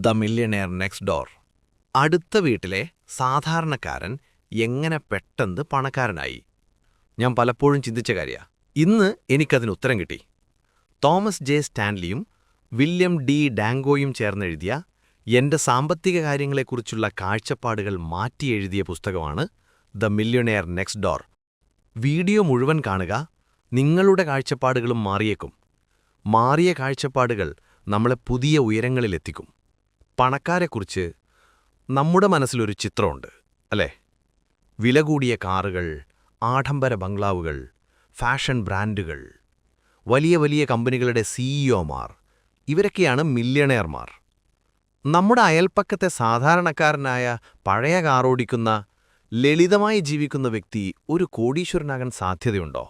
The millionaire next door. അടുത്ത വീട്ടിലെ സാധാരണക്കാരൻ എങ്ങനെ പെട്ടെന്ന് പണക്കാരനായി? ഞാൻ പലപ്പോഴും ചിന്തിച്ച കാര്യ. ഇന്ന് എനിക്കതിന് ഉത്തരം കിട്ടി. തോമസ് ജെ സ്റ്റാൻലിയും വില്യം ഡി ഡാങ്കോയും ചേർന്നെഴുതിയ എന്റെ സാമ്പത്തിക കാര്യങ്ങളെക്കുറിച്ചുള്ള കാഴ്ചപ്പാടുകൾ മാറ്റി എഴുതിയ പുസ്തകമാണ് the millionaire next door. Video മുഴുവൻ കാണുക നിങ്ങളുടെ കാഴ്ചപ്പാടുകളും മാറിയേക്കും. മാറിയ കാഴ്ചപ്പാടുകൾ നമ്മളെ പുതിയ ഉയരങ്ങളിലെത്തിക്കും. പണക്കാരെക്കുറിച്ച് നമ്മുടെ മനസ്സിലൊരു ചിത്രമുണ്ട് അല്ലേ? വില കൂടിയ കാറുകൾ ആഡംബര ബംഗ്ലാവുകൾ ഫാഷൻ ബ്രാൻഡുകൾ വലിയ വലിയ കമ്പനികളുടെ സിഇഒമാർ ഇവരൊക്കെയാണ് മില്യണയർമാർ നമ്മുടെ അയൽപ്പക്കത്തെ സാധാരണക്കാരനായ പഴയ കാറോടിക്കുന്ന ലളിതമായി ജീവിക്കുന്ന വ്യക്തി ഒരു കോടീശ്വരനാകാൻ സാധ്യതയുണ്ടോ?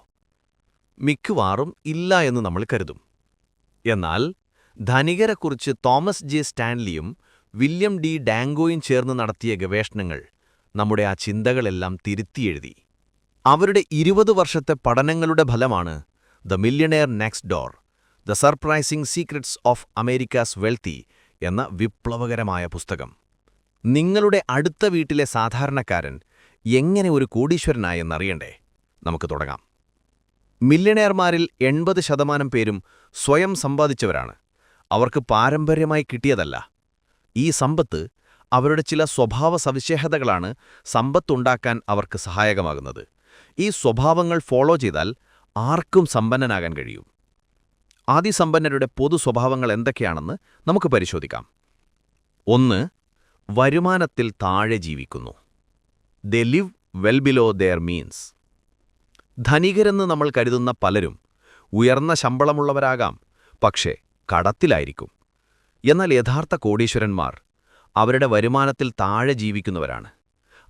മിക്കവാറും ഇല്ല എന്ന് നമ്മൾ കരുതും. എന്നാൽ ധനികരെക്കുറിച്ച് തോമസ് ജെ സ്റ്റാൻലിയും വില്യം ഡി ഡാങ്കോയും ചേർന്ന് നടത്തിയ ഗവേഷണങ്ങൾ നമ്മുടെ ആ ചിന്തകളെല്ലാം തിരുത്തിയെഴുതി. അവരുടെ ഇരുപത് വർഷത്തെ പഠനങ്ങളുടെ ഫലമാണ് the millionaire next door the surprising secrets of America's wealthy എന്ന വിപ്ലവകരമായ പുസ്തകം. നിങ്ങളുടെ അടുത്ത വീട്ടിലെ സാധാരണക്കാരൻ എങ്ങനെ ഒരു കോടീശ്വരനായെന്നറിയണ്ടേ? നമുക്ക് തുടങ്ങാം. മില്യണയർമാരിൽ എൺപത് ശതമാനം പേരും സ്വയം സമ്പാദിച്ചവരാണ്. അവർക്ക് പാരമ്പര്യമായി കിട്ടിയതല്ല. ഈ സമ്പത്ത് അവരുടെ ചില സ്വഭാവ സവിശേഷതകളാണ് സമ്പത്തുണ്ടാക്കാൻ അവർക്ക് സഹായകമാകുന്നത്. ഈ സ്വഭാവങ്ങൾ ഫോളോ ചെയ്താൽ ആർക്കും സമ്പന്നനാകാൻ കഴിയും. ആദിസമ്പന്നരുടെ പൊതു സ്വഭാവങ്ങൾ എന്തൊക്കെയാണെന്ന് നമുക്ക് പരിശോധിക്കാം. ഒന്ന് വരുമാനത്തിൽ താഴെ ജീവിക്കുന്നു. They live well below their means ധനികരെന്ന് നമ്മൾ കരുതുന്ന പലരും ഉയർന്ന ശമ്പളമുള്ളവരാകാം പക്ഷേ കടത്തിലായിരിക്കും. എന്നാൽ യഥാർത്ഥ കോടീശ്വരന്മാർ അവരുടെ വരുമാനത്തിൽ താഴെ ജീവിക്കുന്നവരാണ്.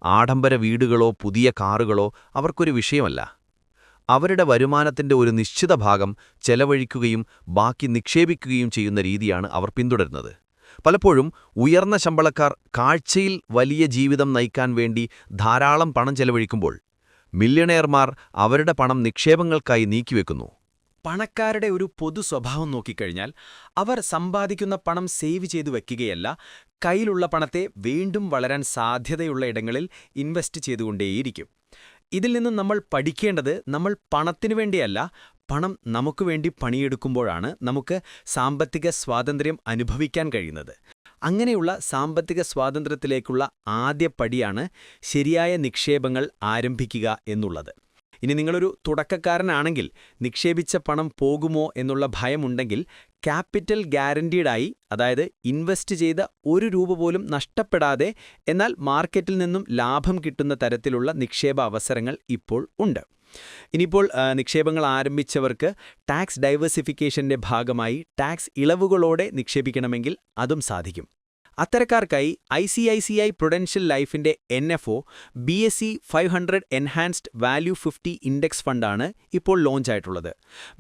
ആഡംബര വീടുകളോ പുതിയ കാറുകളോ അവർക്കൊരു വിഷയമല്ല. അവരുടെ വരുമാനത്തിന്റെ ഒരു നിശ്ചിത ഭാഗം ചെലവഴിക്കുകയും ബാക്കി നിക്ഷേപിക്കുകയും ചെയ്യുന്ന രീതിയാണ് അവർ പിന്തുടരുന്നത്. പലപ്പോഴും ഉയർന്ന ശമ്പളക്കാർ കാഴ്ചയിൽ വലിയ ജീവിതം നയിക്കാൻ വേണ്ടി ധാരാളം പണം ചെലവഴിക്കുമ്പോൾ മില്യണയർമാർ അവരുടെ പണം നിക്ഷേപങ്ങൾക്കായി നീക്കിവെക്കുന്നു. പണക്കാരുടെ ഒരു പൊതു സ്വഭാവം നോക്കിക്കഴിഞ്ഞാൽ അവർ സമ്പാദിക്കുന്ന പണം സേവ് ചെയ്തു വയ്ക്കുകയല്ല കയ്യിലുള്ള പണത്തെ വീണ്ടും വളരാൻ സാധ്യതയുള്ള ഇടങ്ങളിൽ ഇൻവെസ്റ്റ് ചെയ്തുകൊണ്ടേയിരിക്കും. ഇതിൽ നിന്ന് നമ്മൾ പഠിക്കേണ്ടത് നമ്മൾ പണത്തിനു വേണ്ടിയല്ല പണം നമുക്ക് വേണ്ടി പണിയെടുക്കുമ്പോഴാണ് നമുക്ക് സാമ്പത്തിക സ്വാതന്ത്ര്യം അനുഭവിക്കാൻ കഴിയുന്നത്. അങ്ങനെയുള്ള സാമ്പത്തിക സ്വാതന്ത്ര്യത്തിലേക്കുള്ള ആദ്യ പടിയാണ് ശരിയായ നിക്ഷേപങ്ങൾ ആരംഭിക്കുക എന്നുള്ളത്. ഇനി നിങ്ങളൊരു തുടക്കക്കാരനാണെങ്കിൽ നിക്ഷേപിച്ച പണം പോകുമോ എന്നുള്ള ഭയമുണ്ടെങ്കിൽ ക്യാപിറ്റൽ ഗ്യാരണ്ടീഡായി അതായത് ഇൻവെസ്റ്റ് ചെയ്ത ഒരു രൂപ പോലും നഷ്ടപ്പെടാതെ എന്നാൽ മാർക്കറ്റിൽ നിന്നും ലാഭം കിട്ടുന്ന തരത്തിലുള്ള നിക്ഷേപ അവസരങ്ങൾ ഇപ്പോൾ ഉണ്ട്. ഇനിയിപ്പോൾ നിക്ഷേപങ്ങൾ ആരംഭിച്ചവർക്ക് ടാക്സ് ഡൈവേഴ്സിഫിക്കേഷന്റെ ഭാഗമായി ടാക്സ് ഇളവുകളോടെ നിക്ഷേപിക്കണമെങ്കിൽ അതും സാധിക്കും. അത്തരക്കാർക്കായി I C I C I Prudential ലൈഫിന്റെ N F O B S C five hundred enhanced value fifty index ഫണ്ടാണ് ഇപ്പോൾ ലോഞ്ച് ആയിട്ടുള്ളത്.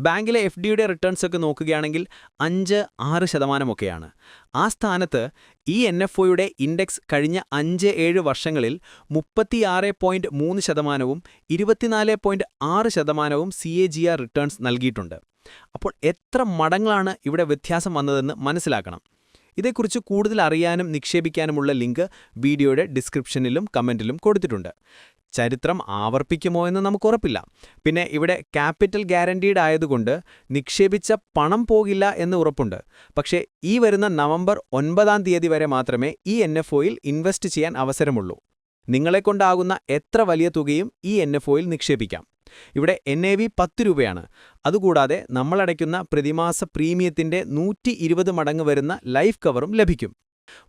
ബാങ്കിലെ എഫ് ഡിയുടെ റിട്ടേൺസ് ഒക്കെ നോക്കുകയാണെങ്കിൽ അഞ്ച് ആറ് ശതമാനമൊക്കെയാണ്. ആ സ്ഥാനത്ത് ഈ എൻ എഫ് ഒയുടെ ഇൻഡെക്സ് കഴിഞ്ഞ അഞ്ച് ഏഴ് വർഷങ്ങളിൽ മുപ്പത്തിയാറ് പോയിന്റ് മൂന്ന് ശതമാനവും ഇരുപത്തിനാല് പോയിന്റ് ആറ് ശതമാനവും C A G R returns നൽകിയിട്ടുണ്ട്. അപ്പോൾ എത്ര മടങ്ങളാണ് ഇവിടെ വ്യത്യാസം വന്നതെന്ന് മനസ്സിലാക്കണം. ഇതേക്കുറിച്ച് കൂടുതൽ അറിയാനും നിക്ഷേപിക്കാനുമുള്ള ലിങ്ക് വീഡിയോയുടെ ഡിസ്ക്രിപ്ഷനിലും കമന്റിലും കൊടുത്തിട്ടുണ്ട്. ചരിത്രം ആവർപ്പിക്കുമോ എന്ന് നമുക്കുറപ്പില്ല. പിന്നെ ഇവിടെ ക്യാപിറ്റൽ ഗ്യാരണ്ടീഡ് ആയതുകൊണ്ട് നിക്ഷേപിച്ച പണം പോകില്ല എന്ന് ഉറപ്പുണ്ട്. പക്ഷേ ഈ വരുന്ന നവംബർ ഒൻപതാം തീയതി വരെ മാത്രമേ ഈ എൻ ഇൻവെസ്റ്റ് ചെയ്യാൻ അവസരമുള്ളൂ. നിങ്ങളെക്കൊണ്ടാകുന്ന എത്ര വലിയ തുകയും ഈ എൻ നിക്ഷേപിക്കാം. ഇവിടെ എൻ എ വി പത്ത് രൂപയാണ്. അതുകൂടാതെ നമ്മളടയ്ക്കുന്ന പ്രതിമാസ പ്രീമിയത്തിന്റെ നൂറ്റി ഇരുപത് മടങ്ങ് വരുന്ന ലൈഫ് കവറും ലഭിക്കും.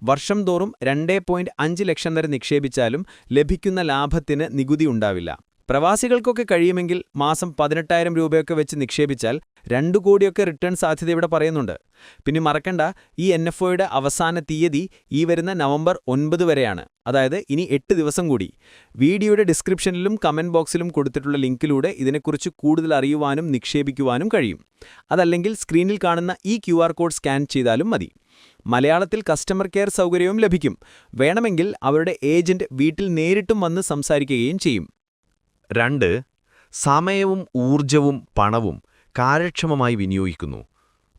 വർഷം തോറും രണ്ടേ പോയിന്റ് അഞ്ച് ലക്ഷം വരെ നിക്ഷേപിച്ചാലും ലഭിക്കുന്ന ലാഭത്തിന് നികുതി ഉണ്ടാവില്ല. പ്രവാസികൾക്കൊക്കെ കഴിയുമെങ്കിൽ മാസം പതിനെട്ടായിരം രൂപയൊക്കെ വെച്ച് നിക്ഷേപിച്ചാൽ രണ്ടു കോടിയൊക്കെ റിട്ടേൺ സാധ്യത ഇവിടെ പറയുന്നുണ്ട്. പിന്നെ മറക്കണ്ട ഈ എൻ എഫ് ഒയുടെ അവസാന തീയതി ഈ വരുന്ന നവംബർ ഒൻപത് വരെയാണ്. അതായത് ഇനി എട്ട് ദിവസം കൂടി. വീഡിയോയുടെ ഡിസ്ക്രിപ്ഷനിലും കമന്റ് ബോക്സിലും കൊടുത്തിട്ടുള്ള ലിങ്കിലൂടെ ഇതിനെക്കുറിച്ച് കൂടുതൽ അറിയുവാനും നിക്ഷേപിക്കുവാനും കഴിയും. അതല്ലെങ്കിൽ സ്ക്രീനിൽ കാണുന്ന ഈ ക്യു കോഡ് സ്കാൻ ചെയ്താലും മതി. മലയാളത്തിൽ കസ്റ്റമർ കെയർ സൗകര്യവും ലഭിക്കും. വേണമെങ്കിൽ അവരുടെ ഏജന്റ് വീട്ടിൽ നേരിട്ടും വന്ന് സംസാരിക്കുകയും ചെയ്യും. രണ്ട് സമയവും ഊർജവും പണവും. കാര്യക്ഷമമായി വിനിയോഗിക്കുന്നു.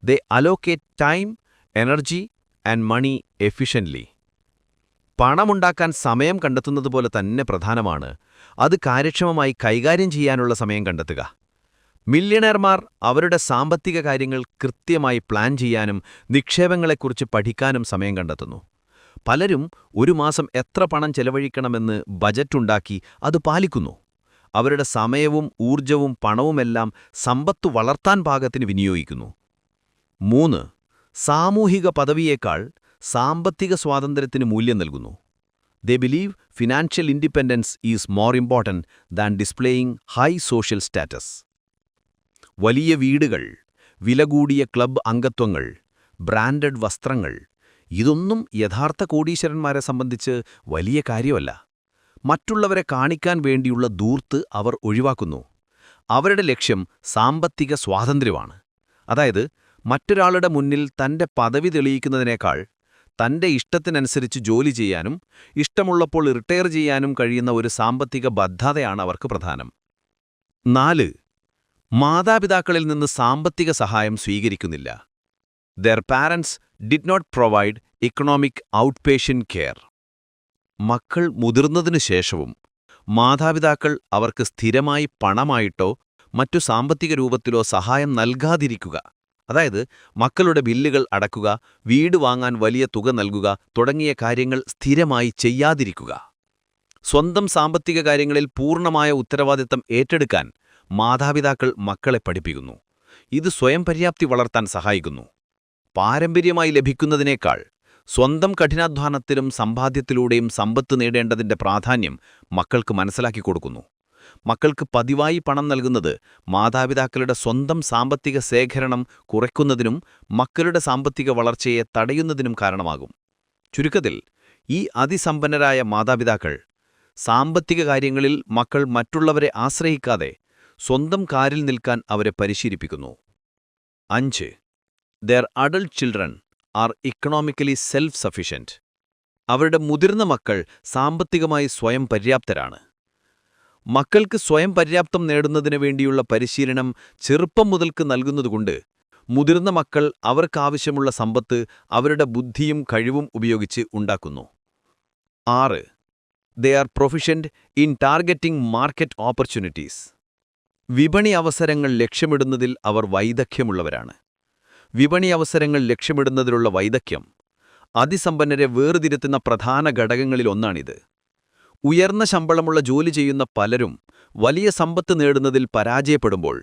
They allocate time energy and money efficiently പണമുണ്ടാക്കാൻ സമയം കണ്ടെത്തുന്നത് പോലെ തന്നെ പ്രധാനമാണ്. അത് കാര്യക്ഷമമായി കൈകാര്യം ചെയ്യാനുള്ള സമയം കണ്ടെത്തുക. മില്യണയർമാർ അവരുടെ സാമ്പത്തിക കാര്യങ്ങൾ കൃത്യമായി പ്ലാൻ ചെയ്യാനും നിക്ഷേപങ്ങളെക്കുറിച്ച് പഠിക്കാനും സമയം കണ്ടെത്തുന്നു. പലരും ഒരു മാസം എത്ര പണം ചെലവഴിക്കണമെന്ന് ബജറ്റുണ്ടാക്കി അത് പാലിക്കുന്നു. അവരുടെ സമയവും ഊർജവും പണവുമെല്ലാം സമ്പത്തു വളർത്താൻ പാകത്തിന് വിനിയോഗിക്കുന്നു. മൂന്ന് സാമൂഹിക പദവിയേക്കാൾ സാമ്പത്തിക സ്വാതന്ത്ര്യത്തിന് മൂല്യം നൽകുന്നു. They believe financial independence is more important than displaying high social status വലിയ വീടുകൾ വില കൂടിയ ക്ലബ് അംഗത്വങ്ങൾ ബ്രാൻഡഡ് വസ്ത്രങ്ങൾ ഇതൊന്നും യഥാർത്ഥ കോടീശ്വരന്മാരെ സംബന്ധിച്ച് വലിയ കാര്യമല്ല. മറ്റുള്ളവരെ കാണിക്കാൻ വേണ്ടിയുള്ള ദൂർത്ത് അവർ ഒഴിവാക്കുന്നു. അവരുടെ ലക്ഷ്യം സാമ്പത്തിക സ്വാതന്ത്ര്യമാണ്. അതായത് മറ്റൊരാളുടെ മുന്നിൽ തന്റെ പദവി തെളിയിക്കുന്നതിനേക്കാൾ തന്റെ ഇഷ്ടത്തിനനുസരിച്ച് ജോലി ചെയ്യാനും ഇഷ്ടമുള്ളപ്പോൾ റിട്ടയർ ചെയ്യാനും കഴിയുന്ന ഒരു സാമ്പത്തിക ബദ്ധതയാണ് അവർക്ക് പ്രധാനം. നാല് മാതാപിതാക്കളിൽ നിന്ന് സാമ്പത്തിക സഹായം സ്വീകരിക്കുന്നില്ല. Their parents did not provide economic outpatient care മക്കൾ മുതിർന്നതിനു ശേഷവും മാതാപിതാക്കൾ അവർക്ക് സ്ഥിരമായി പണമായിട്ടോ മറ്റു സാമ്പത്തിക രൂപത്തിലോ സഹായം നൽകാതിരിക്കുക. അതായത് മക്കളുടെ ബില്ലുകൾ അടക്കുക വീട് വാങ്ങാൻ വലിയ തുക നൽകുക തുടങ്ങിയ കാര്യങ്ങൾ സ്ഥിരമായി ചെയ്യാതിരിക്കുക. സ്വന്തം സാമ്പത്തിക കാര്യങ്ങളിൽ പൂർണമായ ഉത്തരവാദിത്തം ഏറ്റെടുക്കാൻ മാതാപിതാക്കൾ മക്കളെ പഠിപ്പിക്കുന്നു. ഇത് സ്വയം പര്യാപ്തി വളർത്താൻ സഹായിക്കുന്നു. പാരമ്പര്യമായി ലഭിക്കുന്നതിനേക്കാൾ സ്വന്തം കഠിനാധ്വാനത്തിലും സമ്പാദ്യത്തിലൂടെയും സമ്പത്ത് നേടേണ്ടതിന്റെ പ്രാധാന്യം മക്കൾക്ക് മനസ്സിലാക്കി കൊടുക്കുന്നു. മക്കൾക്ക് പതിവായി പണം നൽകുന്നത് മാതാപിതാക്കളുടെ സ്വന്തം സാമ്പത്തിക ശേഖരണം കുറയ്ക്കുന്നതിനും മക്കളുടെ സാമ്പത്തിക വളർച്ചയെ തടയുന്നതിനും കാരണമാകും. ചുരുക്കത്തിൽ ഈ അതിസമ്പന്നരായ മാതാപിതാക്കൾ സാമ്പത്തിക കാര്യങ്ങളിൽ മക്കൾ മറ്റുള്ളവരെ ആശ്രയിക്കാതെ സ്വന്തം കാരിൽ നിൽക്കാൻ അവരെ പരിശീലിപ്പിക്കുന്നു. അഞ്ച് their adult children are economically self sufficient അവരുടെ മുതിർന്ന മക്കൾ സാമ്പത്തികമായി സ്വയം പര്യാപ്തരാണ്. മക്കൾക്ക് സ്വയം പര്യാപ്തം നേടുന്നതിനു വേണ്ടിയുള്ള പരിശീലനം ചെറുപ്പം മുതൽക്ക് നൽകുന്നതുകൊണ്ട് മുതിർന്ന മക്കൾ അവർക്കാവശ്യമുള്ള സമ്പത്ത് അവരുടെ ബുദ്ധിയും കഴിവും ഉപയോഗിച്ച് ഉണ്ടാക്കുന്നു. ആറ് they are proficient in targeting market opportunities വിപണി അവസരങ്ങൾ ലക്ഷ്യമിടുന്നതിൽ അവർ വൈദഗ്ധ്യമുള്ളവരാണ്. വിപണി അവസരങ്ങൾ ലക്ഷ്യമിടുന്നതിലുള്ള വൈദഗ്ധ്യം. അതിസമ്പന്നരെ വേർതിരുത്തുന്ന പ്രധാന ഘടകങ്ങളിലൊന്നാണിത് ഉയർന്ന ശമ്പളമുള്ള ജോലി ചെയ്യുന്ന പലരും വലിയ സമ്പത്ത് നേടുന്നതിൽ പരാജയപ്പെടുമ്പോൾ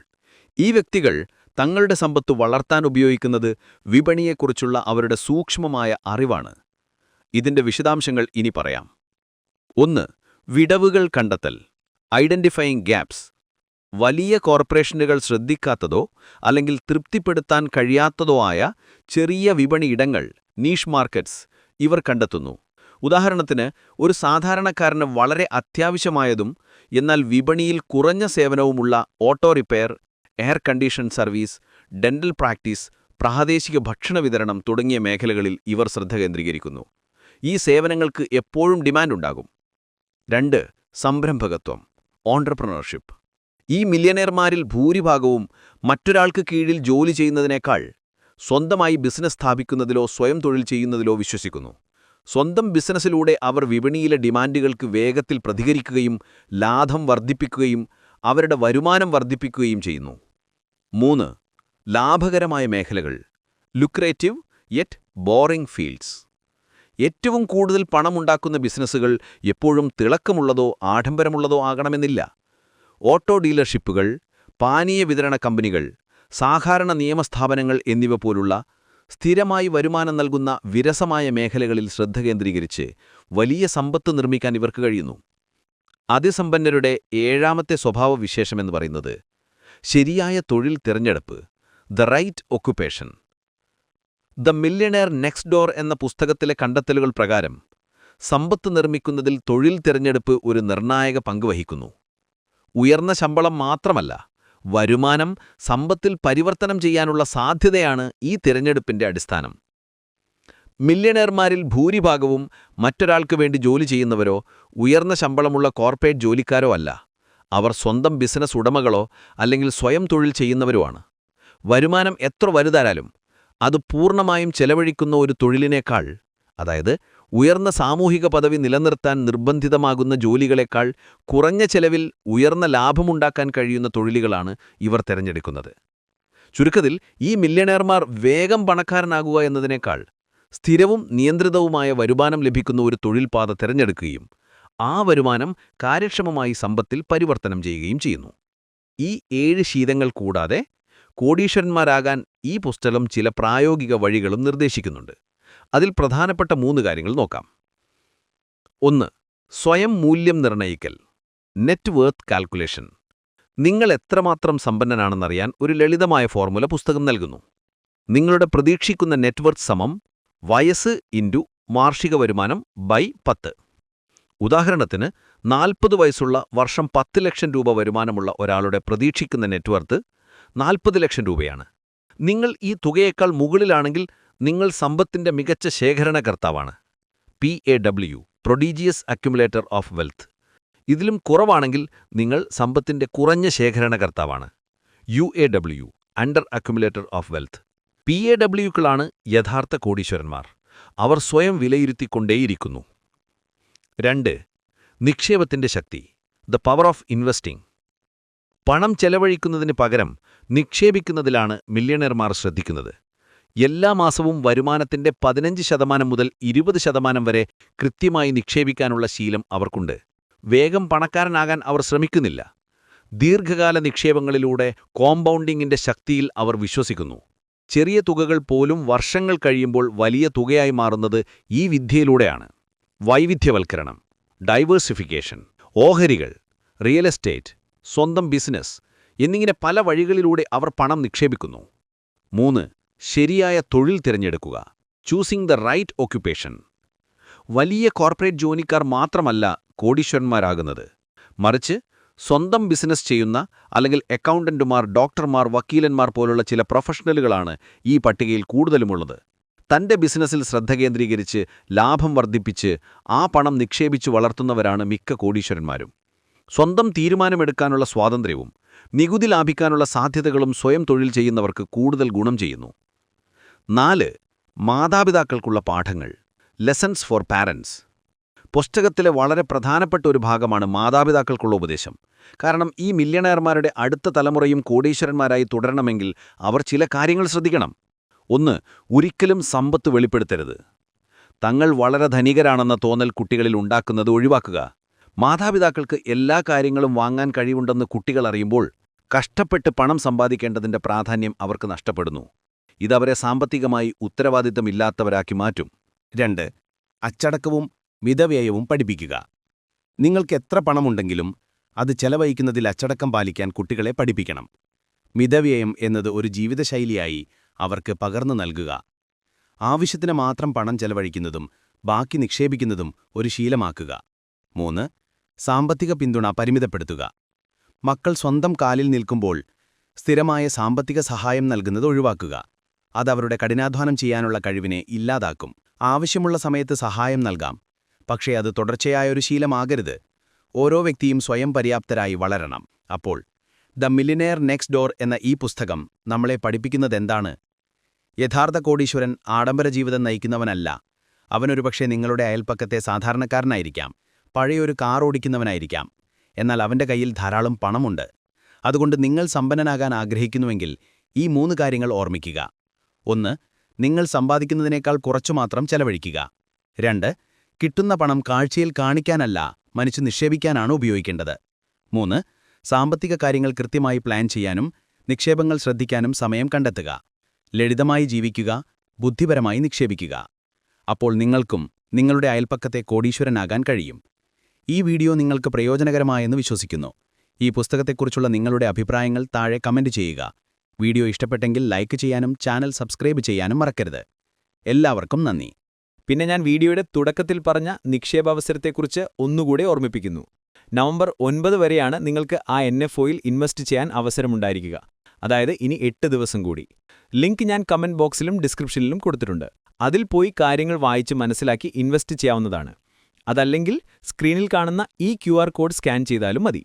ഈ വ്യക്തികൾ തങ്ങളുടെ സമ്പത്ത് വളർത്താൻ ഉപയോഗിക്കുന്നത് വിപണിയെക്കുറിച്ചുള്ള അവരുടെ സൂക്ഷ്മമായ അറിവാണ്. ഇതിന്റെ വിശദാംശങ്ങൾ ഇനി പറയാം. ഒന്ന് വിടവുകൾ കണ്ടെത്തൽ. Identifying gaps. വലിയ കോർപ്പറേഷനുകൾ ശ്രദ്ധിക്കാത്തതോ അല്ലെങ്കിൽ തൃപ്തിപ്പെടുത്താൻ കഴിയാത്തതോ ആയ ചെറിയ വിപണിയിടങ്ങൾ നീഷ് മാർക്കറ്റ്സ് ഇവർ കണ്ടെത്തുന്നു. ഉദാഹരണത്തിന് ഒരു സാധാരണക്കാരന് വളരെ അത്യാവശ്യമായതും എന്നാൽ വിപണിയിൽ കുറഞ്ഞ സേവനവുമുള്ള auto repair air condition service dental practice പ്രാദേശിക ഭക്ഷണ വിതരണം തുടങ്ങിയ മേഖലകളിൽ ഇവർ ശ്രദ്ധ കേന്ദ്രീകരിക്കുന്നു. ഈ സേവനങ്ങൾക്ക് എപ്പോഴും ഡിമാൻഡ് ഉണ്ടാകും. രണ്ട് സംരംഭകത്വം ഓൺട്രപ്രണർഷിപ്പ് ഈ മില്യനെയർമാരിൽ ഭൂരിഭാഗവും മറ്റൊരാൾക്ക് കീഴിൽ ജോലി ചെയ്യുന്നതിനേക്കാൾ സ്വന്തമായി ബിസിനസ് സ്ഥാപിക്കുന്നതിലോ സ്വയം തൊഴിൽ ചെയ്യുന്നതിലോ വിശ്വസിക്കുന്നു. സ്വന്തം ബിസിനസ്സിലൂടെ അവർ വിപണിയിലെ ഡിമാൻഡുകൾക്ക് വേഗത്തിൽ പ്രതികരിക്കുകയും ലാഭം വർദ്ധിപ്പിക്കുകയും അവരുടെ വരുമാനം വർദ്ധിപ്പിക്കുകയും ചെയ്യുന്നു. മൂന്ന് ലാഭകരമായ മേഖലകൾ. ലുക്രേറ്റീവ് യെറ്റ് ബോറിംഗ് ഫീൽഡ്സ് ഏറ്റവും കൂടുതൽ പണമുണ്ടാക്കുന്ന ബിസിനസ്സുകൾ എപ്പോഴും തിളക്കമുള്ളതോ ആഡംബരമുള്ളതോ ആകണമെന്നില്ല. ഓട്ടോ ഡീലർഷിപ്പുകൾ പാനീയ വിതരണ കമ്പനികൾ സാധാരണ നിയമസ്ഥാപനങ്ങൾ എന്നിവ പോലുള്ള സ്ഥിരമായി വരുമാനം നൽകുന്ന വിരസമായ മേഖലകളിൽ ശ്രദ്ധ കേന്ദ്രീകരിച്ച് വലിയ സമ്പത്ത് നിർമ്മിക്കാൻ ഇവർക്ക് കഴിയുന്നു. അതിസമ്പന്നരുടെ ഏഴാമത്തെ സ്വഭാവവിശേഷമെന്ന് പറയുന്നത് ശരിയായ തൊഴിൽ തിരഞ്ഞെടുപ്പ് the right occupation the millionaire next door എന്ന പുസ്തകത്തിലെ കണ്ടെത്തലുകൾ പ്രകാരം സമ്പത്ത് നിർമ്മിക്കുന്നതിൽ തൊഴിൽ തിരഞ്ഞെടുപ്പ് ഒരു നിർണായക പങ്ക് വഹിക്കുന്നു. ഉയർന്ന ശമ്പളം മാത്രമല്ല വരുമാനം സമ്പത്തിൽ പരിവർത്തനം ചെയ്യാനുള്ള സാധ്യതയാണ് ഈ തിരഞ്ഞെടുപ്പിന്റെ അടിസ്ഥാനം. മില്യണയർമാരിൽ ഭൂരിഭാഗവും മറ്റൊരാൾക്ക് വേണ്ടി ജോലി ചെയ്യുന്നവരോ ഉയർന്ന ശമ്പളമുള്ള കോർപ്പറേറ്റ് ജോലിക്കാരോ അല്ല. അവർ സ്വന്തം ബിസിനസ് ഉടമകളോ അല്ലെങ്കിൽ സ്വയം തൊഴിൽ ചെയ്യുന്നവരുമാണ് വരുമാനം എത്ര വലുതാരാലും അത് പൂർണമായും ചെലവഴിക്കുന്ന ഒരു തൊഴിലിനേക്കാൾ അതായത് ഉയർന്ന സാമൂഹിക പദവി നിലനിർത്താൻ നിർബന്ധിതമാകുന്ന ജോലികളെക്കാൾ കുറഞ്ഞ ചെലവിൽ ഉയർന്ന ലാഭമുണ്ടാക്കാൻ കഴിയുന്ന തൊഴിലുകളാണ് ഇവർ തിരഞ്ഞെടുക്കുന്നത്. ചുരുക്കത്തിൽ ഈ മില്യണയർമാർ വേഗം പണക്കാരനാകുക എന്നതിനേക്കാൾ സ്ഥിരവും നിയന്ത്രിതവുമായ വരുമാനം ലഭിക്കുന്ന ഒരു തൊഴിൽപാത തിരഞ്ഞെടുക്കുകയും ആ വരുമാനം കാര്യക്ഷമമായി സമ്പത്തിൽ പരിവർത്തനം ചെയ്യുകയും ചെയ്യുന്നു. ഈ ഏഴ് ശീലങ്ങൾ കൂടാതെ കോടീശ്വരന്മാരാകാൻ ഈ പുസ്തകം ചില പ്രായോഗിക വഴികളും നിർദ്ദേശിക്കുന്നുണ്ട്. അതിൽ പ്രധാനപ്പെട്ട മൂന്ന് കാര്യങ്ങൾ നോക്കാം. ഒന്ന് സ്വയം മൂല്യം നിർണയിക്കൽ നെറ്റ് വർത്ത് കാൽക്കുലേഷൻ നിങ്ങൾ എത്രമാത്രം സമ്പന്നനാണെന്നറിയാൻ ഒരു ലളിതമായ ഫോർമുല പുസ്തകം നൽകുന്നു. നിങ്ങളുടെ പ്രതീക്ഷിക്കുന്ന നെറ്റ്വർത്ത് സമം വയസ്സ് ഇന്റു വാർഷിക വരുമാനം ബൈ പത്ത്. ഉദാഹരണത്തിന് നാൽപ്പത് വയസ്സുള്ള വർഷം പത്ത് ലക്ഷം രൂപ വരുമാനമുള്ള ഒരാളുടെ പ്രതീക്ഷിക്കുന്ന നെറ്റ്വർത്ത് നാൽപ്പത് ലക്ഷം രൂപയാണ്. നിങ്ങൾ ഈ തുകയേക്കാൾ മുകളിലാണെങ്കിൽ നിങ്ങൾ സമ്പത്തിന്റെ മികച്ച ശേഖരണകർത്താവാണ്. P A W prodigious accumulator of wealth ഇതിലും കുറവാണെങ്കിൽ നിങ്ങൾ സമ്പത്തിന്റെ കുറഞ്ഞ ശേഖരണകർത്താവാണ്. U A W under accumulator of wealth P A ഡബ്ല്യുക്കളാണ് യഥാർത്ഥ കോടീശ്വരന്മാർ. അവർ സ്വയം വിലയിരുത്തിക്കൊണ്ടേയിരിക്കുന്നു. രണ്ട് നിക്ഷേപത്തിന്റെ ശക്തി ദ പവർ ഓഫ് ഇൻവെസ്റ്റിംഗ് പണം ചെലവഴിക്കുന്നതിന് പകരം നിക്ഷേപിക്കുന്നതിലാണ് മില്യണയർമാർ ശ്രദ്ധിക്കുന്നത്. എല്ലാ മാസവും വരുമാനത്തിന്റെ പതിനഞ്ച് ശതമാനം മുതൽ ഇരുപത് ശതമാനം വരെ കൃത്യമായി നിക്ഷേപിക്കാനുള്ള ശീലം അവർക്കുണ്ട്. വേഗം പണക്കാരനാകാൻ അവർ ശ്രമിക്കുന്നില്ല. ദീർഘകാല നിക്ഷേപങ്ങളിലൂടെ കോമ്പൗണ്ടിങ്ങിന്റെ ശക്തിയിൽ അവർ വിശ്വസിക്കുന്നു. ചെറിയ തുകകൾ പോലും വർഷങ്ങൾ കഴിയുമ്പോൾ വലിയ തുകയായി മാറുന്നത് ഈ വിദ്യയിലൂടെയാണ്. വൈവിധ്യവൽക്കരണം ഡൈവേഴ്സിഫിക്കേഷൻ ഓഹരികൾ റിയൽ എസ്റ്റേറ്റ് സ്വന്തം ബിസിനസ് എന്നിങ്ങനെ പല വഴികളിലൂടെ അവർ പണം നിക്ഷേപിക്കുന്നു. മൂന്ന് ശരിയായ തൊഴിൽ തിരഞ്ഞെടുക്കുക. ചൂസിംഗ് ദ റൈറ്റ് ഓക്യുപ്പേഷൻ വലിയ കോർപ്പറേറ്റ് ജോലിക്കാർ മാത്രമല്ല കോടീശ്വരന്മാരാകുന്നത്. മറിച്ച് സ്വന്തം ബിസിനസ് ചെയ്യുന്ന അല്ലെങ്കിൽ അക്കൗണ്ടന്റുമാർ ഡോക്ടർമാർ വക്കീലന്മാർ പോലുള്ള ചില പ്രൊഫഷണലുകളാണ് ഈ പട്ടികയിൽ കൂടുതലുമുള്ളത്. തന്റെ ബിസിനസ്സിൽ ശ്രദ്ധ കേന്ദ്രീകരിച്ച് ലാഭം വർദ്ധിപ്പിച്ച് ആ പണം നിക്ഷേപിച്ചു വളർത്തുന്നവരാണ് മിക്ക കോടീശ്വരന്മാരും. സ്വന്തം തീരുമാനമെടുക്കാനുള്ള സ്വാതന്ത്ര്യവും നികുതി ലാഭിക്കാനുള്ള സാധ്യതകളും സ്വയം തൊഴിൽ ചെയ്യുന്നവർക്ക് കൂടുതൽ ഗുണം ചെയ്യുന്നു. നാല് മാതാപിതാക്കൾക്കുള്ള പാഠങ്ങൾ ലെസൺസ് ഫോർ പാരൻസ് പുസ്തകത്തിലെ വളരെ പ്രധാനപ്പെട്ട ഒരു ഭാഗമാണ് മാതാപിതാക്കൾക്കുള്ള ഉപദേശം. കാരണം ഈ മില്യണയർമാരുടെ അടുത്ത തലമുറയും കോടീശ്വരന്മാരായി തുടരണമെങ്കിൽ അവർ ചില കാര്യങ്ങൾ ശ്രദ്ധിക്കണം. ഒന്ന് ഒരിക്കലും സമ്പത്ത് വെളിപ്പെടുത്തരുത്. തങ്ങൾ വളരെ ധനികരാണെന്ന തോന്നൽ കുട്ടികളിൽ ഉണ്ടാക്കുന്നത് ഒഴിവാക്കുക. മാതാപിതാക്കൾക്ക് എല്ലാ കാര്യങ്ങളും വാങ്ങാൻ കഴിവുണ്ടെന്ന് കുട്ടികൾ അറിയുമ്പോൾ കഷ്ടപ്പെട്ട് പണം സമ്പാദിക്കേണ്ടതിന്റെ പ്രാധാന്യം അവർക്ക് നഷ്ടപ്പെടുന്നു. ഇതവരെ സാമ്പത്തികമായി ഉത്തരവാദിത്തമില്ലാത്തവരാക്കി മാറ്റും. രണ്ട് അച്ചടക്കവും മിതവ്യയവും പഠിപ്പിക്കുക. നിങ്ങൾക്ക് എത്ര പണമുണ്ടെങ്കിലും അത് ചെലവഴിക്കുന്നതിൽ അച്ചടക്കം പാലിക്കാൻ കുട്ടികളെ പഠിപ്പിക്കണം. മിതവ്യയം എന്നത് ഒരു ജീവിതശൈലിയായി അവർക്ക് പകർന്നു നൽകുക. ആവശ്യത്തിന് മാത്രം പണം ചെലവഴിക്കുന്നതും ബാക്കി നിക്ഷേപിക്കുന്നതും ഒരു ശീലമാക്കുക. മൂന്ന് സാമ്പത്തിക പിന്തുണ പരിമിതപ്പെടുത്തുക. മക്കൾ സ്വന്തം കാലിൽ നിൽക്കുമ്പോൾ സ്ഥിരമായ സാമ്പത്തിക സഹായം നൽകുന്നത് ഒഴിവാക്കുക. അതവരുടെ കഠിനാധ്വാനം ചെയ്യാനുള്ള കഴിവിനെ ഇല്ലാതാക്കും. ആവശ്യമുള്ള സമയത്ത് സഹായം നൽകാം. പക്ഷേ അത് തുടർച്ചയായ ഒരു ശീലമാകരുത് ഓരോ വ്യക്തിയും സ്വയം പര്യാപ്തരായി വളരണം. അപ്പോൾ ദ മില്ലിനെയർ നെക്സ്റ്റ് ഡോർ എന്ന ഈ പുസ്തകം നമ്മളെ പഠിപ്പിക്കുന്നതെന്താണ്? യഥാർത്ഥ കോടീശ്വരൻ ആഡംബര ജീവിതം നയിക്കുന്നവനല്ല. അവനൊരുപക്ഷെ നിങ്ങളുടെ അയൽപ്പക്കത്തെ സാധാരണക്കാരനായിരിക്കാം. പഴയൊരു കാർ ഓടിക്കുന്നവനായിരിക്കാം. എന്നാൽ അവന്റെ കയ്യിൽ ധാരാളം പണമുണ്ട്. അതുകൊണ്ട് നിങ്ങൾ സമ്പന്നനാകാൻ ആഗ്രഹിക്കുന്നുവെങ്കിൽ ഈ മൂന്ന് കാര്യങ്ങൾ ഓർമ്മിക്കുക. ഒന്ന് നിങ്ങൾ സമ്പാദിക്കുന്നതിനേക്കാൾ കുറച്ചു മാത്രം ചെലവഴിക്കുക. രണ്ട് കിട്ടുന്ന പണം കാഴ്ചയിൽ കാണിക്കാനല്ല മനുഷ്യ നിക്ഷേപിക്കാനാണ് ഉപയോഗിക്കേണ്ടത്. മൂന്ന് സാമ്പത്തിക കാര്യങ്ങൾ കൃത്യമായി പ്ലാൻ ചെയ്യാനും നിക്ഷേപങ്ങൾ ശ്രദ്ധിക്കാനും സമയം കണ്ടെത്തുക. ലളിതമായി ജീവിക്കുക ബുദ്ധിപരമായി നിക്ഷേപിക്കുക. അപ്പോൾ നിങ്ങൾക്കും നിങ്ങളുടെ അയൽപ്പക്കത്തെ കോടീശ്വരനാകാൻ കഴിയും. ഈ വീഡിയോ നിങ്ങൾക്ക് പ്രയോജനകരമായെന്ന് വിശ്വസിക്കുന്നു. ഈ പുസ്തകത്തെക്കുറിച്ചുള്ള നിങ്ങളുടെ അഭിപ്രായങ്ങൾ താഴെ കമന്റ് ചെയ്യുക. വീഡിയോ ഇഷ്ടപ്പെട്ടെങ്കിൽ ലൈക്ക് ചെയ്യാനും ചാനൽ സബ്സ്ക്രൈബ് ചെയ്യാനും മറക്കരുത്. എല്ലാവർക്കും നന്ദി. പിന്നെ ഞാൻ വീഡിയോയുടെ തുടക്കത്തിൽ പറഞ്ഞ നിക്ഷേപാവസരത്തെക്കുറിച്ച് ഒന്നുകൂടെ ഓർമ്മിപ്പിക്കുന്നു. നവംബർ ഒൻപത് വരെയാണ് നിങ്ങൾക്ക് ആ എൻ എഫ് ഒയിൽ ഇൻവെസ്റ്റ് ചെയ്യാൻ അവസരമുണ്ടായിരിക്കുക. അതായത് ഇനി എട്ട് ദിവസം കൂടി. ലിങ്ക് ഞാൻ കമന്റ് ബോക്സിലും ഡിസ്ക്രിപ്ഷനിലും കൊടുത്തിട്ടുണ്ട്. അതിൽ പോയി കാര്യങ്ങൾ വായിച്ച് മനസ്സിലാക്കി ഇൻവെസ്റ്റ് ചെയ്യാവുന്നതാണ്. അതല്ലെങ്കിൽ സ്ക്രീനിൽ കാണുന്ന ഈ ക്യു കോഡ് സ്കാൻ ചെയ്താലും മതി.